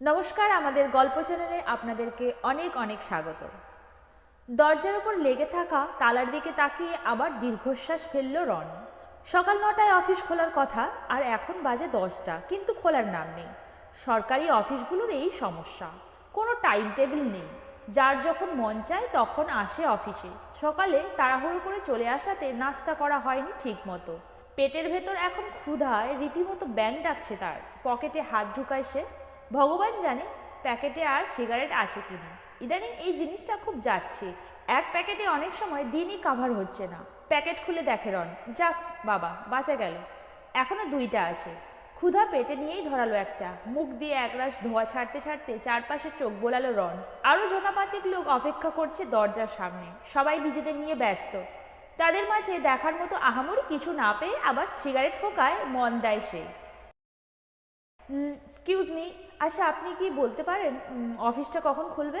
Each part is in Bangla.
নমস্কার, আমাদের গল্প চ্যানেলে আপনাদেরকে অনেক অনেক স্বাগত। দরজার উপর লেগে থাকা তালার দিকে তাকিয়ে আবার দীর্ঘশ্বাস ফেলল রন। সকাল নটায় অফিস খোলার কথা, আর এখন বাজে দশটা, কিন্তু খোলার নাম নেই। সরকারি অফিসগুলোর এই সমস্যা। কোনো টাইম টেবিল নেই। যার যখন মন চায় তখন আসে অফিসে। সকালে তাড়াহুড়ো করে চলে আসাতে নাস্তা করা হয়নি ঠিক মতো পেটের ভেতর এখন ক্ষুধায় রীতিমতো ব্যাং ডাকছে তার। পকেটে হাত ঢুকায় সে। ভগবান জানে প্যাকেটে আর সিগারেট আছে কি না। ইদানিং এই জিনিসটা খুব যাচ্ছে। এক প্যাকেটে অনেক সময় দিনই কাভার হচ্ছে না। প্যাকেট খুলে দেখে রন, যাক বাবা, বাঁচা গেল। এখনও দুইটা আছে। ক্ষুধা পেটে নিয়েই ধরালো একটা। মুখ দিয়ে একরাশ ধোয়া ছাড়তে ছাড়তে চারপাশে চোখ বোলালো রন। আরও জোনা পাঁচেক লোক অপেক্ষা করছে দরজার সামনে। সবাই নিজেদের নিয়ে ব্যস্ত। তাদের মাঝে দেখার মতো আহামরি কিছু না পেয়ে আবার সিগারেট ফোকায় মন দেয় সে। এক্সকিউজ মি আচ্ছা আপনি কি বলতে পারেন অফিসটা কখন খুলবে?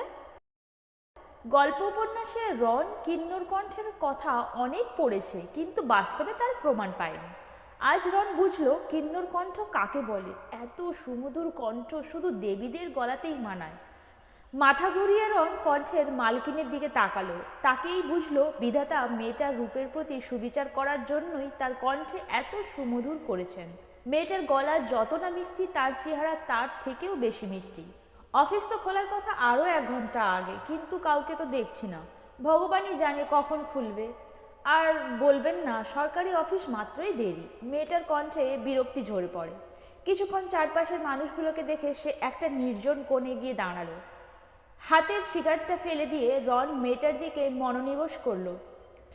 গল্প উপন্যাসে রন কিন্নর কণ্ঠের কথা অনেক পড়েছে, কিন্তু বাস্তবে তার প্রমাণ পায়নি। আজ রন বুঝলো কিন্নর কণ্ঠ কাকে বলে। এত সুমধুর কণ্ঠ শুধু দেবীদের গলাতেই মানায়। মাথা ঘুরিয়ে রন কণ্ঠের মালকিনের দিকে তাকালো। তাকেই বুঝলো বিধাতা মেয়েটার রূপের প্রতি সুবিচার করার জন্যই তার কণ্ঠে এত সুমধুর করেছেন। মেয়েটার গলা যত না মিষ্টি, তার চেহারা তার থেকেও বেশি মিষ্টি। অফিস তো খোলার কথা আরও এক ঘণ্টা আগে, কিন্তু কাউকে তো দেখছি না। ভগবানই জানে কখন খুলবে। আর বলবেন না, সরকারি অফিস মাত্রই দেরি। মেয়েটার কণ্ঠে বিরক্তি ঝরে পড়ে। কিছুক্ষণ চারপাশের মানুষগুলোকে দেখে সে একটা নির্জন কোণে গিয়ে দাঁড়াল। হাতের সিগারেটটা ফেলে দিয়ে রন মেয়েটার দিকে মনোনিবেশ করল।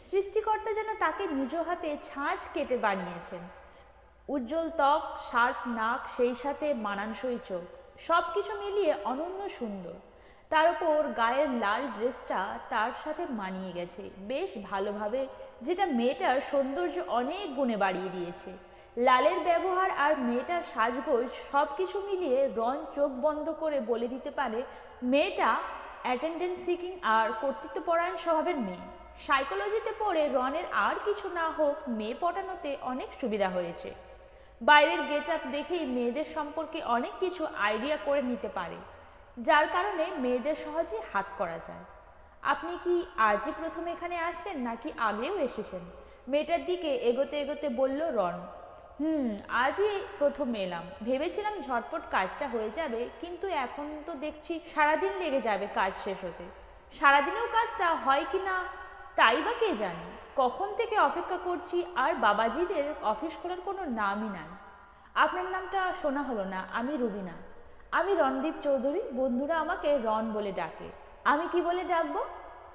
সৃষ্টিকর্তা যেন তাকে নিজ হাতে ছাঁচ কেটে বানিয়েছেন। উজ্জ্বল ত্বক, শার্প নাক, সেই সাথে মানানসই চোখ সব কিছু মিলিয়ে অনন্য সুন্দর। তার উপর গায়ের লাল ড্রেসটা তার সাথে মানিয়ে গেছে। বেশ ভালোভাবে, যেটা মেয়েটার সৌন্দর্য অনেক গুণে বাড়িয়ে দিয়েছে। লালের ব্যবহার আর মেয়েটার সাজগোজ সব কিছু মিলিয়ে রন চোখ বন্ধ করে বলে দিতে পারে, মেয়েটা অ্যাটেন্ডেন্স সিকিং আর কর্তৃত্বপরায়ণ স্বভাবের মেয়ে। সাইকোলজিতে পড়ে রনের আর কিছু না হোক, মেয়ে পটানোতে অনেক সুবিধা হয়েছে। বাইরের গেট আপ দেখেই মেয়েদের সম্পর্কে অনেক কিছু আইডিয়া করে নিতে পারে, যার কারণে মেয়েদের সহজে হাত করা যায়। আপনি কি আজই প্রথম এখানে আসলেন নাকি আগেও এসেছেন? মেয়েটার দিকে এগোতে এগোতে বলল, রন, হুম, আজই প্রথম এলাম। ভেবেছিলাম ঝটপট কাজটা হয়ে যাবে, কিন্তু এখন তো দেখছি সারাদিন লেগে যাবে কাজ শেষ হতে। সারাদিনেও কাজটা হয় কি না, তাই বা কে জানে? কখন থেকে অপেক্ষা করছি আর বাবাজিদের অফিস খোলার কোনো নামই নাই। আপনার নামটা শোনা হলো না, আমি রুবিনা। আমি রণদীপ চৌধুরী, বন্ধুরা আমাকে রন বলে ডাকে। আমি কি বলে ডাকবো?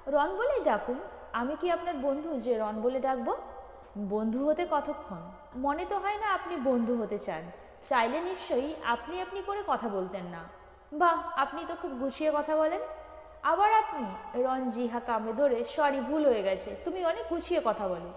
রন বলেই ডাকুন। আমি কি আপনার বন্ধু যে রন বলে ডাকবো? বন্ধু হতে কতক্ষণ? মনে তো হয় না আপনি বন্ধু হতে চান। চাইলে নিশ্চয়ই আপনি আপনি করে কথা বলতেন না। বাহ, আপনি তো খুব গুছিয়ে কথা বলেন। আবার আপনি রন জিহা কামড়ে ধরে সরি, ভুল হয়ে গেছে। তুমি অনেক গুছিয়ে কথা বলো।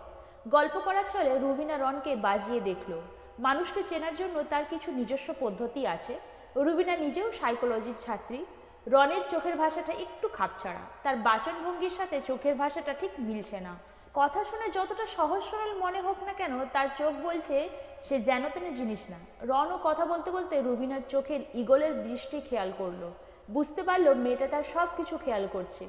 গল্প করার ছলে রুবিনা রনকে বাজিয়ে দেখল। মানুষকে চেনার জন্য তার কিছু নিজস্ব পদ্ধতি আছে। রুবিনা নিজেও সাইকোলজির ছাত্রী। রনের চোখের ভাষাটা একটু খাপছাড়া। তার বাচনভঙ্গির সাথে চোখের ভাষাটা ঠিক মিলছে না। কথা শুনে যতটা সহজ সরল মনে হোক না কেন, তার চোখ বলছে, সে যেন তেন জিনিস না। রনও কথা বলতে বলতে রুবিনার চোখের ইগলের দৃষ্টি খেয়াল করল। বুঝতে পারল মেয়েটা তার সব কিছু খেয়াল করছে।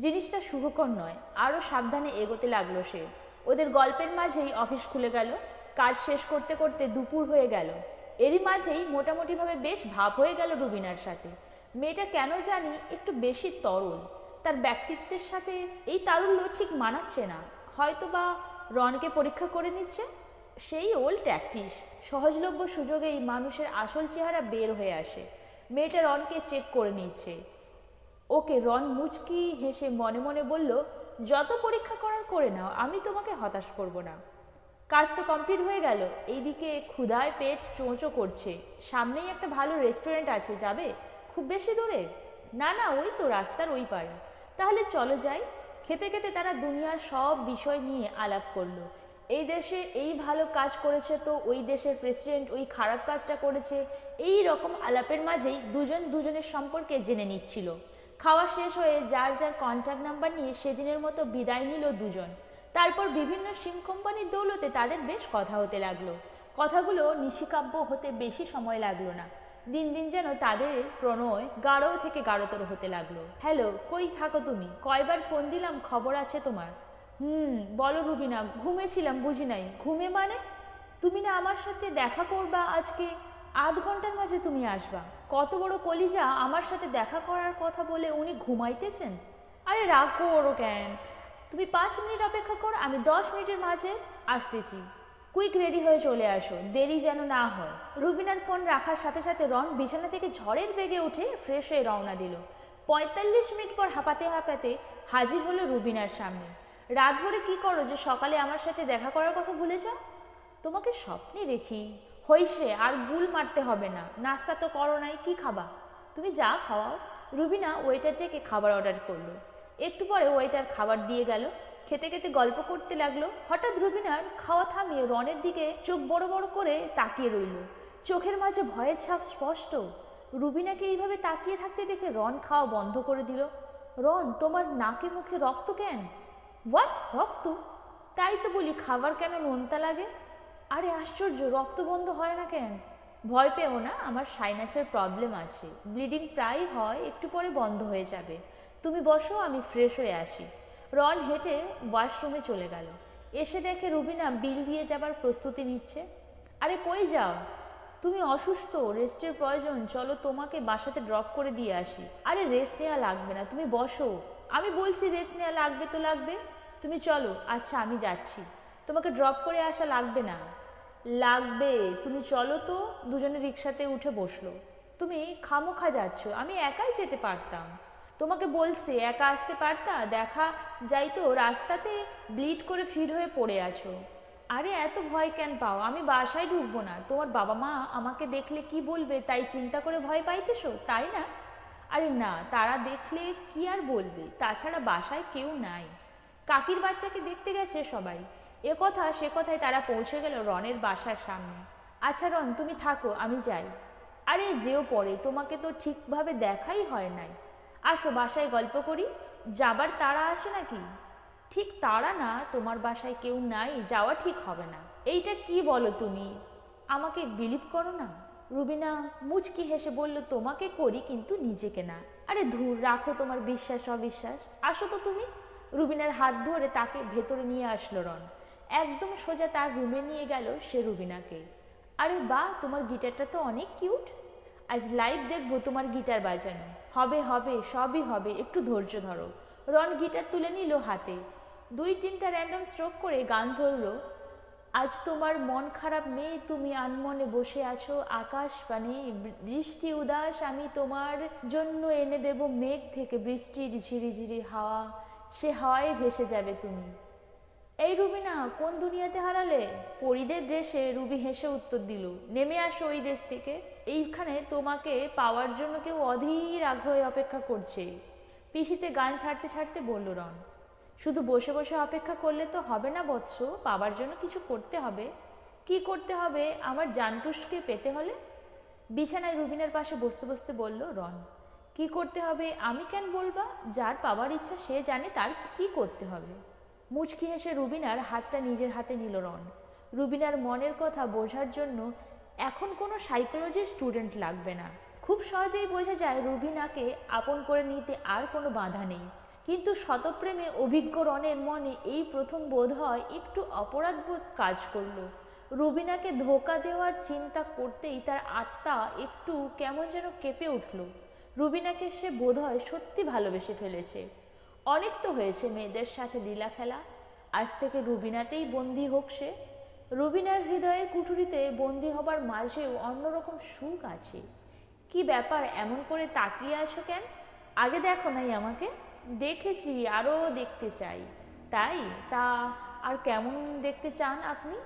জিনিসটা শুভকর নয় আরও সাবধানে এগোতে লাগল সে। ওদের গল্পের মাঝেই অফিস খুলে গেল, কাজ শেষ করতে করতে দুপুর হয়ে গেল। এরই মাঝেই মোটামুটিভাবে বেশ ভাব হয়ে গেল রুবিনার সাথে। মেয়েটা কেন জানি একটু বেশি তরল। তার ব্যক্তিত্বের সাথে এই তারল্য ঠিক মানাচ্ছে না। হয়তো বা রনকে পরীক্ষা করে নিচ্ছে। সেই ওল্ড ট্যাকটিস সহজলভ্য সুযোগেই মানুষের আসল চেহারা বের হয়ে আসে। মেয়েটা রনকে চেক করে নিয়েছে। ওকে রন মুচকি হেসে মনে মনে বলল, যত পরীক্ষা করার করে নাও, আমি তোমাকে হতাশ করব না। কাজ তো কমপ্লিট হয়ে গেল। এইদিকে ক্ষুধায় পেট চোঁচো করছে। সামনেই একটা ভালো রেস্টুরেন্ট আছে, যাবে? খুব বেশি দূরে? না না, ওই তো রাস্তার ওই পারে তাহলে চলো যাই। খেতে খেতে তারা দুনিয়ার সব বিষয় নিয়ে আলাপ করল। এই দেশে এই ভালো কাজ করেছে তো ওই দেশের প্রেসিডেন্ট ওই খারাপ কাজটা করেছে। এই রকম আলাপের মাঝেই দুজন দুজনের সম্পর্কে জেনে নিচ্ছিল। খাওয়া শেষ হয়ে যার যার কন্ট্যাক্ট নাম্বার নিয়ে সেদিনের মতো বিদায় নিল দুজন। তারপর বিভিন্ন সিম কোম্পানির দৌলতে তাদের বেশ কথা হতে লাগল। কথাগুলো নিশিকাব্য হতে বেশি সময় লাগল না। দিন দিন যেন তাদের প্রণয় গাঢ় থেকে গাঢ়তর হতে লাগল। হ্যালো, কই থাকো তুমি? কয়বার ফোন দিলাম, খবর আছে তোমার? হুম, বলো রুবিনা, ঘুমেছিলাম, বুঝি নাই। ঘুমে মানে? তুমি না আমার সাথে দেখা করবা আজকে, আধ ঘণ্টার মাঝে তুমি আসবা। কত বড় কলিজা আমার সাথে দেখা করার কথা বলে উনি ঘুমাইতেছেন? আরে রাগ করো কেন? তুমি পাঁচ মিনিট অপেক্ষা করো, আমি দশ মিনিটের মাঝে আসতেছি। কুইক রেডি হয়ে চলে আসো, দেরি যেন না হয়। রুবিনার ফোন রাখার সাথে সাথে রন বিছানা থেকে ঝড়ের বেগে উঠে ফ্রেশ হয়ে রওনা দিল। পঁয়তাল্লিশ মিনিট পর হাঁপাতে হাঁপাতে হাজির হলো রুবিনার সামনে। রাত ভরে কী করো যে সকালে আমার সাথে দেখা করার কথা ভুলে যাও? তোমাকে স্বপ্নে দেখি। হইসে, আর গুল মারতে হবে না। নাস্তা তো করো নাই, কি খাবা? তুমি যা খাওয়াও। রুবিনা ওয়েটারটাকে খাবার অর্ডার করল। একটু পরে ওয়েটার খাবার দিয়ে গেল। খেতে খেতে গল্প করতে লাগল। হঠাৎ রুবিনার খাওয়া থামিয়ে রনের দিকে চোখ বড় বড় করে তাকিয়ে রইল। চোখের মাঝে ভয়ের ছাপ স্পষ্ট। রুবিনাকে এইভাবে তাকিয়ে থাকতে দেখে রন খাওয়া বন্ধ করে দিল। রন, তোমার নাকে মুখে রক্ত কেন? হোয়াট রক্ত? তাই তো বলি, খাবার কেন নোনতা লাগে? আরে আশ্চর্য, রক্ত বন্ধ হয় না কেন? ভয় পেও না, আমার সাইনাসের প্রবলেম আছে। ব্লিডিং প্রায় হয়, একটু পরে বন্ধ হয়ে যাবে। তুমি বসো, আমি ফ্রেশ হয়ে আসি। রন হেঁটে ওয়াশরুমে চলে গেল। এসে দেখে রুবিনা বিল দিয়ে যাবার প্রস্তুতি নিচ্ছে। আরে কই যাও? তুমি অসুস্থ রেস্টের প্রয়োজন, চলো তোমাকে বাসাতে ড্রপ করে দিয়ে আসি। আরে রেস্ট নেওয়া লাগবে না, তুমি বসো। আমি বলছি রেস্ট নেওয়া লাগবে তো লাগবে। তুমি চলো আচ্ছা আমি যাচ্ছি। তোমাকে ড্রপ করে আসা লাগবে না। লাগবে। তুমি চলো তো। দুজনে রিক্সাতে উঠে বসল। তুমি খামোখা যাচ্ছ। আমি একাই যেতে পারতাম। তোমাকে বলছে, একা আসতে পারতা? দেখা, যাই তো, রাস্তাতে ব্লিড করে ফিড হয়ে পড়ে আছো। আরে, এত ভয় কেন পাও? আমি বাসায় ঢুকবো না। তোমার বাবা মা আমাকে দেখলে কি বলবে? তাই চিন্তা করে ভয় পাইতেছো? তাই না? আরে না, তারা দেখলে কি আর বলবে? তাছাড়া বাসায় কেউ নাই। কাকির বাচ্চাকে দেখতে গেছে সবাই। এ কথা, সে কথায় তারা পৌঁছে গেল রনের বাসার সামনে। আচ্ছা রন, তুমি থাকো, আমি যাই। আরে যেও পরে, তোমাকে তো ঠিকভাবে দেখাই হয় নাই। আসো, বাসায় গল্প করি। যাবার তারা আসে নাকি? ঠিক তারা না, তোমার বাসায় কেউ নাই, যাওয়া ঠিক হবে না। এইটা কি বলো তুমি? আমাকে বিলিভ করো না। রুবিনা মুচকি হেসে বলল, তোমাকে করি কিন্তু নিজেকে না। আরে ধুর, রাখো তোমার বিশ্বাস, অবিশ্বাস। আসো তো তুমি। রুবিনার হাত ধরে তাকে ভেতরে নিয়ে আসলো রন। একদম সোজা তার রুমে নিয়ে গেল সে রুবিনাকে। আরে বাহ তোমার গিটারটা তো অনেক কিউট। আজ লাইভ দেখব তোমার গিটার বাজানো। হবে হবে, সবই হবে, একটু ধৈর্য ধরো। রন গিটার তুলে নিল হাতে। দুই তিনটা র্যান্ডম স্ট্রোক করে গান ধরলো। আজ তোমার মন খারাপ মেয়ে তুমি আনমনে বসে আছো, আকাশ পানে, বৃষ্টি উদাস, আমি তোমার জন্য এনে দেব মেঘ থেকে বৃষ্টির ঝিরিঝিরি হাওয়া, সে হাওয়ায় ভেসে যাবে তুমি। এই রুবিনা, কোন দুনিয়াতে হারালে? পরিদের দেশে রুবি হেসে উত্তর দিল, নেমে আসো ওই দেশ থেকে। এইখানে তোমাকে পাওয়ার জন্য কেউ অধীর আগ্রহে অপেক্ষা করছে। পিসিতে গান ছাড়তে ছাড়তে বলল রন শুধু বসে বসে অপেক্ষা করলে তো হবে না বৎস পাবার জন্য কিছু করতে হবে। কি করতে হবে আমার জানটুসকে পেতে হলে? বিছানায় রুবিনের পাশে বসতে বসতে বলল, রন, কি করতে হবে আমি কেন বলবা? যার পাওয়ার ইচ্ছা সে জানে তার কি করতে হবে। মুচকি হেসে রুবিনার হাতটা নিজের হাতে নিল রন। রুবিনার মনের কথা বোঝার জন্য এখন কোনো সাইকোলজির স্টুডেন্ট লাগবে না। খুব সহজেই বোঝা যায় রুবিনাকে আপন করে নিতে আর কোনো বাধা নেই। কিন্তু শতপ্রেমে অভিজ্ঞ রনের মনে এই প্রথম বোধ হয় একটু অপরাধবোধ কাজ করল। রুবিনাকে ধোকা দেওয়ার চিন্তা করতেই তার আত্মা একটু কেমন যেন কেঁপে উঠল। রুবিনাকে সে বোধহয় সত্যি ভালোবেসে ফেলেছে। অনেক তো হয়েছে মেয়েদের সাথে লীলা খেলা। আজ থেকে রুবিনাতেই বন্দি হোক সে। রুবিনার হৃদয়ের কুঠুরিতে বন্দি হবার মাঝেও অন্যরকম সুখ আছে। কি ব্যাপার, এমন করে তাকিয়ে আছো কেন? আগে দেখো নাই আমাকে। দেখেছি, আরও দেখতে চাই। তাই? তা আর কেমন দেখতে চান আপনি?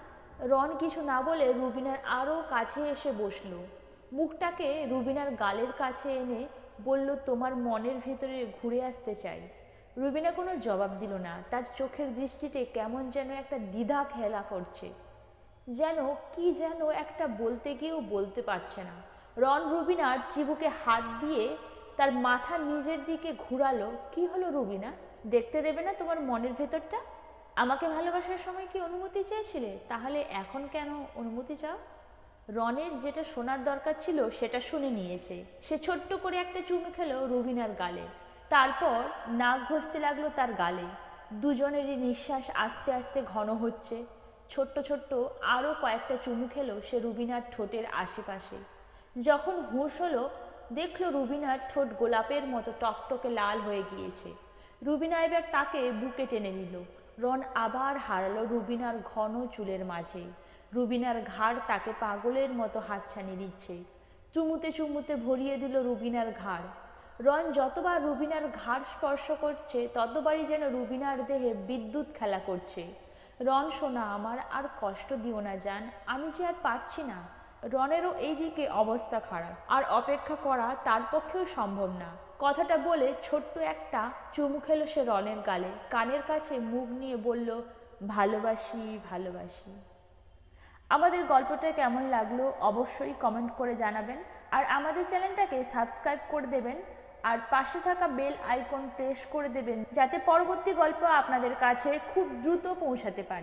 রন কিছু না বলে রুবিনার আরও কাছে এসে বসল। মুখটাকে রুবিনার গালের কাছে এনে বলল, তোমার মনের ভেতরে ঘুরে আসতে চাই। রুবিনা কোনো জবাব দিল না। তার চোখের দৃষ্টিতে কেমন যেন একটা দ্বিধা খেলা করছে। যেন, কি যেন একটা বলতে গিয়েও বলতে পারছে না। রন রুবিনার চিবুকে হাত দিয়ে তার মাথা নিজের দিকে ঘুরালো। কি হলো রুবিনা? দেখতে দেবে না তোমার মনের ভেতরটা? আমাকে ভালোবাসার সময় কি অনুমতি চেয়েছিলে? তাহলে এখন কেন অনুমতি চাও? রনের যেটা শোনার দরকার ছিল সেটা শুনে নিয়েছে। সে ছোট্ট করে একটা চুমু খেলো রুবিনার গালে। তারপর নাক ঘষতে লাগল তার গালে। দুজনেরই নিঃশ্বাস আস্তে আস্তে ঘন হচ্ছে। ছোট্ট ছোট্ট আরও কয়েকটা চুমু খেলো সে রুবিনার ঠোঁটের আশেপাশে। যখন হুঁশ হলো দেখল রুবিনার ঠোঁট গোলাপের মতো টকটকে লাল হয়ে গিয়েছে। রুবিনা এবার তাকে বুকে টেনে নিল। রন আবার হারালো রুবিনার ঘন চুলের মাঝে। রুবিনার ঘাড় তাকে পাগলের মতো হাতছানি দিচ্ছে। চুমুতে চুমুতে ভরিয়ে দিল রুবিনার ঘাড়। রন যতবার রুবিনার ঘাড় স্পর্শ করছে, ততবারই যেন রুবিনার দেহে বিদ্যুৎ খেলা করছে। রন, সোনা, আমার আর কষ্ট দিও না, জান। আমি যে আর পারছি না। রনেরও এই দিকে অবস্থা খারাপ। আর অপেক্ষা করা তার পক্ষেও সম্ভব না। কথাটা বলে ছোট্ট একটা চুমু খেলো সে রনের গালে। কানের কাছে মুখ নিয়ে বলল, ভালোবাসি ভালোবাসি। আমাদের গল্পটা কেমন লাগল অবশ্যই কমেন্ট করে জানাবেন। আর আমাদের চ্যানেলটাকে সাবস্ক্রাইব করে দেবেন। আর পাশে থাকা বেল আইকন প্রেস করে দেবেন, যাতে পরবর্তী গল্প আপনাদের কাছে খুব দ্রুত পৌঁছাতে পারে।